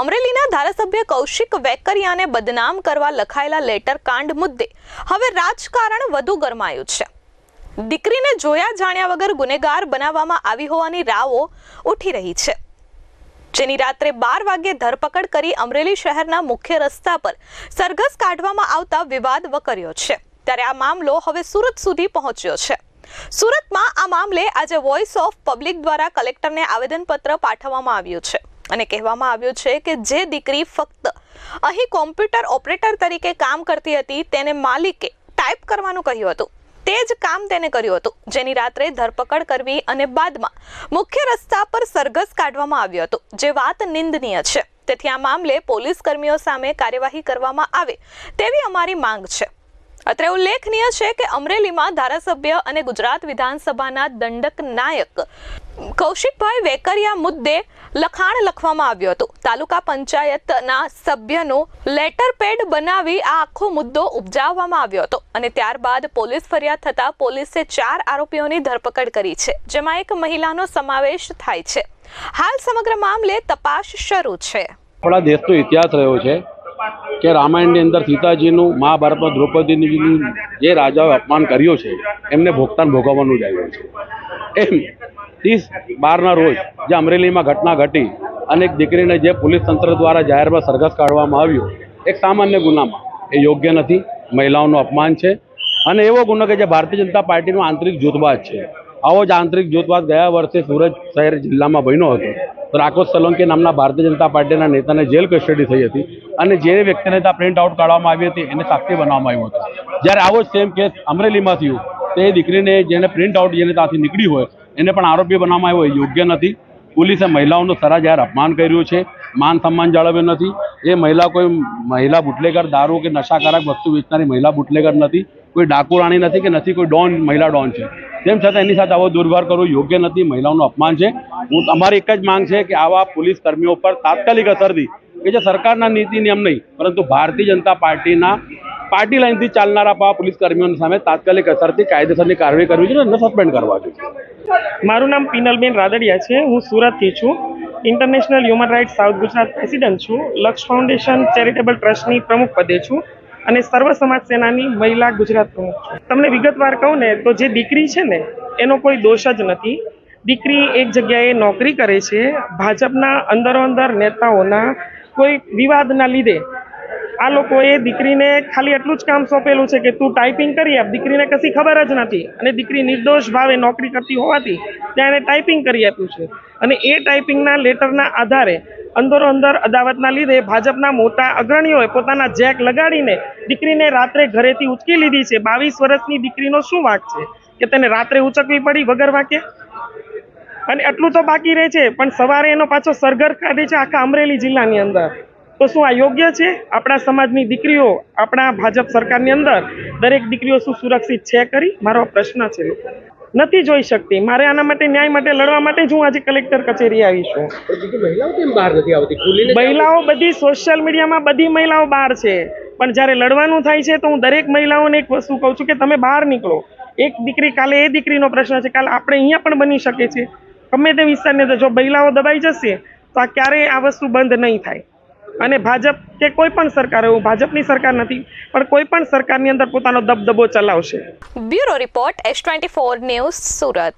અમરેલીના ધારાસભ્ય કૌશિક વેકરિયાને બદનામ કરવા લખાયેલા લેટર કાંડ મુદ્દે હવે રાજકારણ વધુ ગરમાયું છે. દીકરીને જોયા જાણ્યા વગર ગુનેગાર બનાવવામાં આવી હોવાની રાવો ઉઠી રહી છે. જેની રાત્રે બાર વાગ્યે ધરપકડ કરી અમરેલી શહેરના મુખ્ય રસ્તા પર સરઘસ કાઢવામાં આવતા વિવાદ વકર્યો છે. ત્યારે આ મામલો હવે સુરત સુધી પહોંચ્યો છે. સુરતમાં આ મામલે આજે વોઇસ ઓફ પબ્લિક દ્વારા કલેક્ટરને આવેદનપત્ર પાઠવવામાં આવ્યું છે. અને કહેવામાં આવ્યું છે કે જે દીકરી ફક્ત અહીં કોમ્પ્યુટર ઓપરેટર તરીકે કામ કરતી હતી, તેને માલિકે ટાઈપ કરવાનું કહ્યું હતું. તે જ કામ તેને કર્યું હતું, જેની રાત્રે ધરપકડ કરવી અને બાદમાં મુખ્ય રસ્તા પર સરઘસ કાઢવામાં આવ્યું હતું, જે વાત નિંદનીય છે. તેથી આ મામલે પોલીસ કર્મીઓ સામે કાર્યવાહી કરવામાં આવે તેવી અમારી માંગ છે. અત્રે ઉલ્લેખનીય છે કે અમરેલીમાં ધારાસભ્ય અને ગુજરાત વિધાનસભાના દંડક નાયક કૌશિકભાઈ વેકરિયા મુદ્દે લખાણ લખવામાં આવ્યું હતું. તાલુકા પંચાયતના સભ્યનું લેટર પેડ બનાવી આ આખો મુદ્દો ઉપજાવવામાં આવ્યો હતો અને ત્યારબાદ પોલીસ ફરિયાદ થતા પોલીસે ચાર આરોપીઓની ધરપકડ કરી છે, જેમાં એક મહિલાનો સમાવેશ થાય છે. હાલ સમગ્ર મામલે તપાસ શરૂ છે. આપણા દેશનો ઇતિહાસ રહ્યો છે કે રામાયણની અંદર સીતાજીનું મહાભારતમાં દ્રૌપદીજીનું જે રાજાઓએ અપમાન કર્યું છે, એમને ભોગતાન ભોગવવાનું જ આવ્યું છે. એમ ત્રીસ બારના રોજ જે અમરેલીમાં ઘટના ઘટી અને એક દીકરીને જે પોલીસ તંત્ર દ્વારા જાહેરમાં સરઘસ કાઢવામાં આવ્યો, એક સામાન્ય ગુનામાં. એ યોગ્ય નથી, મહિલાઓનું અપમાન છે અને એવો ગુનો કે જે ભારતીય જનતા પાર્ટીનો આંતરિક જૂથવાદ છે. આવો જ આંતરિક જૂથવાદ ગયા વર્ષે સુરત શહેર જિલ્લામાં બન્યો હતો. તો રાકેશ સોલંકી નામના ભારતીય જનતા પાર્ટીના નેતાને જેલ કસ્ટડી થઈ હતી અને જે વ્યક્તિને ત્યાં પ્રિન્ટ આઉટ કાઢવામાં આવી હતી, એને સાક્ષી બનાવવામાં આવ્યો હતો. જ્યારે આવો જ સેમ કેસ અમરેલીમાં થયું, તે દીકરીને જેને પ્રિન્ટ આઉટ જેને ત્યાંથી નીકળી હોય એને પણ આરોપી બનાવવામાં આવ્યો. એ યોગ્ય નથી. પોલીસે મહિલાઓનું સરા અપમાન કર્યું છે. માન સન્માન જાળવ્યું નથી. એ મહિલા કોઈ મહિલા બુટલેગર, દારૂ કે નશાકારક વસ્તુ વેચનારી મહિલા બુટલેગર નથી. કોઈ ડાકુ રાણી નથી કે નથી કોઈ ડોન, મહિલા ડોન છે. તેમ છતાં એની સાથે આવો દુર્વ્યવહાર કરવો યોગ્ય નથી. મહિલાઓનું અપમાન છે. હું અમારી એક જ માંગ છે કે આવા પોલીસ કર્મીઓ પર તાત્કાલિક અસરથી કે જે સરકારના નીતિ નિયમ નહીં, પરંતુ ભારતીય જનતા પાર્ટીના પાર્ટી લાઇનથી ચાલનારા પોલીસ કર્મીઓની સામે તાત્કાલિક અસરથી કાયદેસરની કાર્યવાહી કરવી જોઈએ અને સસ્પેન્ડ કરવા જોઈએ. મારું નામ પિનલબેન રાદડિયા છે. હું સુરતથી છું. International human rights south Gujarat president છું. લક્ષ ફાઉન્ડેશન ચેરિટેબલ ટ્રસ્ટની પ્રમુખ પદે છું અને સર્વ સમાજ સેનાની મહિલા ગુજરાત પ્રમુખ છું. તમને વિગતવાર કહું ને, તો જે દીકરી છે ને, એનો કોઈ દોષ જ નથી. દીકરી એક જગ્યાએ નોકરી કરે છે. ભાજપના અંદરો અંદર નેતાઓના કોઈ વિવાદના લીધે આ લોકોએ દીકરીને ખાલી એટલું જ કામ સોંપેલું છે કે તું ટાઈપિંગ કરી આપ. દીકરીને કશી ખબર જ નથી. અને દીકરી નિર્દોષ ભાવે નોકરી કરતી હોવાથી ત્યાં એને ટાઈપિંગ કરી આપ્યું છે. અને એ ટાઈપિંગના લેટરના આધારે અંદરો અંદર અદાવતના લીધે ભાજપના મોટા અગ્રણીઓએ પોતાના જેક લગાડીને દીકરીને રાત્રે ઘરેથી ઉચકી લીધી છે. બાવીસ વર્ષની દીકરીનો શું વાંક છે? કે તેને રાત્રે ઉચકવી પડી વગર વાંકે? અને એટલું તો બાકી રહે છે. પણ સવારે એનો પાછો સરઘર કાઢે છે આખા અમરેલી જિલ્લાની અંદર. તો શું આ યોગ્ય છે? આપણા સમાજની દીકરીઓ આપણા ભાજપ સરકારની અંદર દરેક દીકરીઓ શું સુરક્ષિત છે કરી મારો પ્રશ્ન છે નથી જોઈ શકતી. મારે આના માટે ન્યાય માટે લડવા માટે જ હું આજે કલેક્ટર કચેરી આવી છું. મહિલાઓ બધી સોશિયલ મીડિયામાં બધી મહિલાઓ બહાર છે. પણ જ્યારે લડવાનું થાય છે તો હું દરેક મહિલાઓને એક વસ્તુ કહું છું કે તમે બહાર નીકળો. એક દીકરી કાલે એ દીકરીનો પ્રશ્ન છે. કાલે આપણે અહીંયા પણ બની શકે છે. ગમે તે વિસ્તારની અંદર જો મહિલાઓ દબાઈ જશે તો આ ક્યારેય આ વસ્તુ બંધ નહીં થાય. અને ભાજપ કે કોઈ પણ સરકાર, એવું ભાજપની સરકાર નથી, પણ કોઈ પણ સરકારની અંદર પોતાનો દબદબો ચલાવશે. Bureau report, S twenty four news Surat.